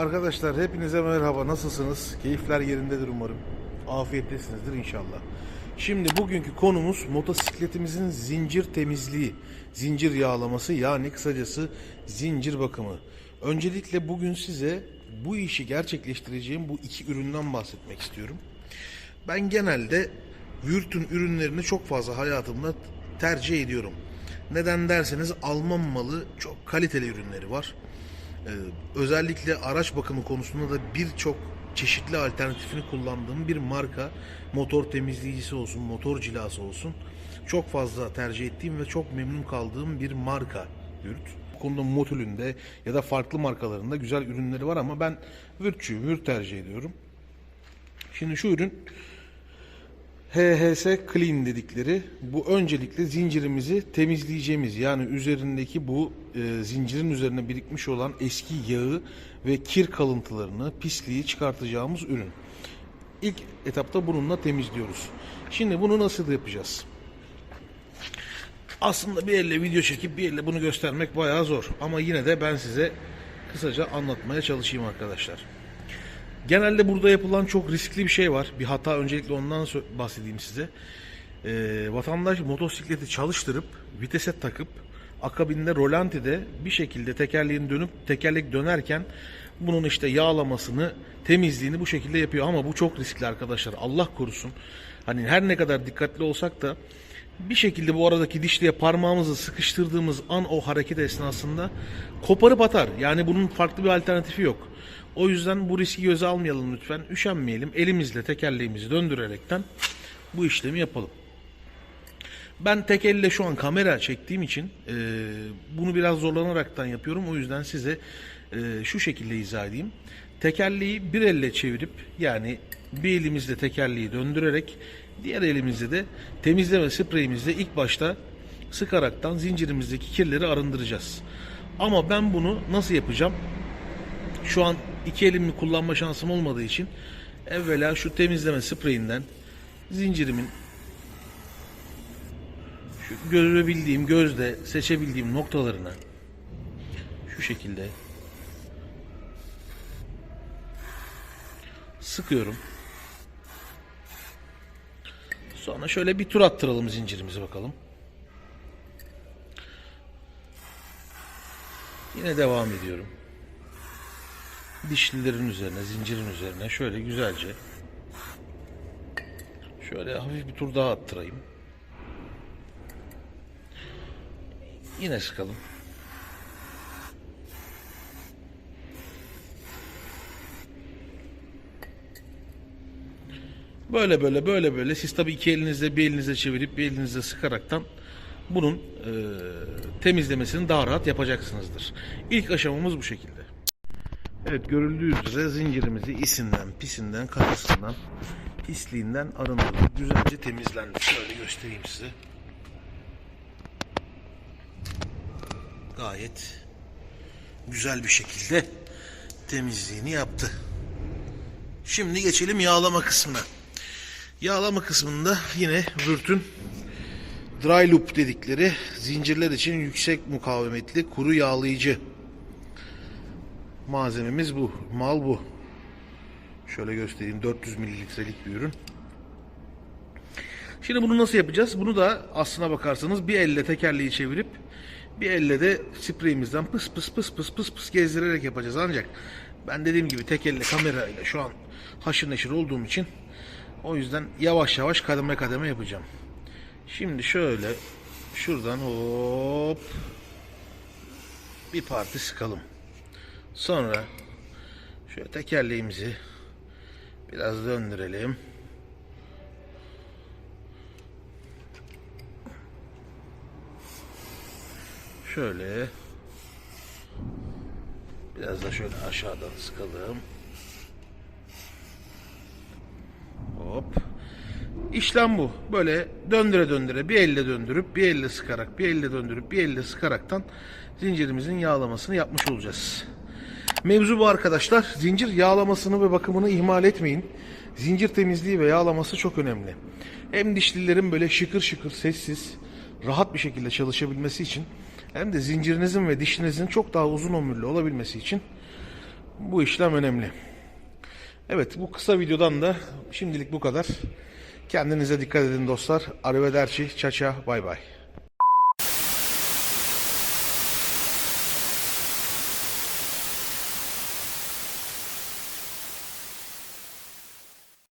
Arkadaşlar hepinize merhaba. Nasılsınız? Keyifler yerindedir umarım. Afiyettesinizdir inşallah. Şimdi bugünkü konumuz motosikletimizin zincir temizliği, zincir yağlaması yani kısacası zincir bakımı. Öncelikle bugün size bu işi gerçekleştireceğim bu iki üründen bahsetmek istiyorum. Ben genelde Würth'ün ürünlerini çok fazla hayatımda tercih ediyorum. Neden derseniz Alman malı çok kaliteli ürünleri var. Ee, özellikle araç bakımı konusunda da birçok çeşitli alternatifini kullandığım bir marka. Motor temizleyicisi olsun, motor cilası olsun. Çok fazla tercih ettiğim ve çok memnun kaldığım bir marka Würth. Bu konuda Motül'ünde ya da farklı markalarında güzel ürünleri var ama ben Würth'çüyüm, Würth tercih ediyorum. Şimdi şu ürün HHS Clean dedikleri bu öncelikle zincirimizi temizleyeceğimiz yani üzerindeki bu e, zincirin üzerine birikmiş olan eski yağı ve kir kalıntılarını, pisliği çıkartacağımız ürün. İlk etapta bununla temizliyoruz. Şimdi bunu nasıl yapacağız? Aslında bir elle video çekip bir elle bunu göstermek bayağı zor. Ama yine de ben size kısaca anlatmaya çalışayım arkadaşlar. Genelde burada yapılan çok riskli bir şey var. Bir hata öncelikle ondan bahsedeyim size. Ee, vatandaş motosikleti çalıştırıp vitese takıp akabinde rolantide bir şekilde tekerleğin dönüp tekerlek dönerken bunun işte yağlamasını, temizliğini bu şekilde yapıyor ama bu çok riskli arkadaşlar. Allah korusun. Hani her ne kadar dikkatli olsak da bir şekilde bu aradaki dişliğe parmağımızı sıkıştırdığımız an o hareket esnasında koparıp atar. Yani bunun farklı bir alternatifi yok. O yüzden bu riski göze almayalım lütfen. Üşenmeyelim. Elimizle tekerleğimizi döndürerekten bu işlemi yapalım. Ben tek elle şu an kamera çektiğim için e, bunu biraz zorlanaraktan yapıyorum. O yüzden size e, şu şekilde izah edeyim. Tekerleği bir elle çevirip yani bir elimizle tekerleği döndürerek diğer elimizle de temizleme spreyimizle ilk başta sıkaraktan zincirimizdeki kirleri arındıracağız. Ama ben bunu nasıl yapacağım? Şu an iki elimi kullanma şansım olmadığı için evvela şu temizleme spreyinden zincirimin şu görebildiğim, gözle seçebildiğim noktalarına şu şekilde sıkıyorum. Sonra şöyle bir tur attıralım zincirimizi bakalım. Yine devam ediyorum. Dişlilerin üzerine, zincirin üzerine şöyle güzelce şöyle hafif bir tur daha attırayım. Yine sıkalım. Böyle böyle böyle böyle siz tabii iki elinizle bir elinizle çevirip bir elinizle sıkaraktan bunun e, temizlemesini daha rahat yapacaksınızdır. İlk aşamamız bu şekilde. Evet görüldüğü üzere zincirimizi isinden, pisinden, katısından, pisliğinden arındırdık. Güzelce temizlendi. Şöyle göstereyim size. Gayet güzel bir şekilde temizliğini yaptı. Şimdi geçelim yağlama kısmına. Yağlama kısmında yine Würth'ün Dry Loop dedikleri zincirler için yüksek mukavemetli kuru yağlayıcı malzememiz bu. Mal bu. Şöyle göstereyim 400 mililitrelik bir ürün. Şimdi bunu nasıl yapacağız? Bunu da aslına bakarsanız bir elle tekerleği çevirip bir elle de spreyimizden pıs pıs pıs pıs pıs pıs gezdirerek yapacağız. Ancak ben dediğim gibi tek elle kamerayla şu an haşır neşir olduğum için o yüzden yavaş yavaş kademe kademe yapacağım. Şimdi şöyle şuradan hop bir parti sıkalım. Sonra şöyle tekerleğimizi biraz döndürelim. Şöyle biraz da şöyle aşağıdan sıkalım. Hop. İşlem bu. Böyle döndüre döndüre bir elle döndürüp bir elle sıkarak bir elle döndürüp bir elle sıkaraktan zincirimizin yağlamasını yapmış olacağız. Mevzu bu arkadaşlar. Zincir yağlamasını ve bakımını ihmal etmeyin. Zincir temizliği ve yağlaması çok önemli. Hem dişlilerin böyle şıkır şıkır sessiz, rahat bir şekilde çalışabilmesi için hem de zincirinizin ve dişinizin çok daha uzun ömürlü olabilmesi için Bu işlem önemli. Evet bu kısa videodan da şimdilik bu kadar. Kendinize dikkat edin dostlar. Arrivederci, çaça, bay bay.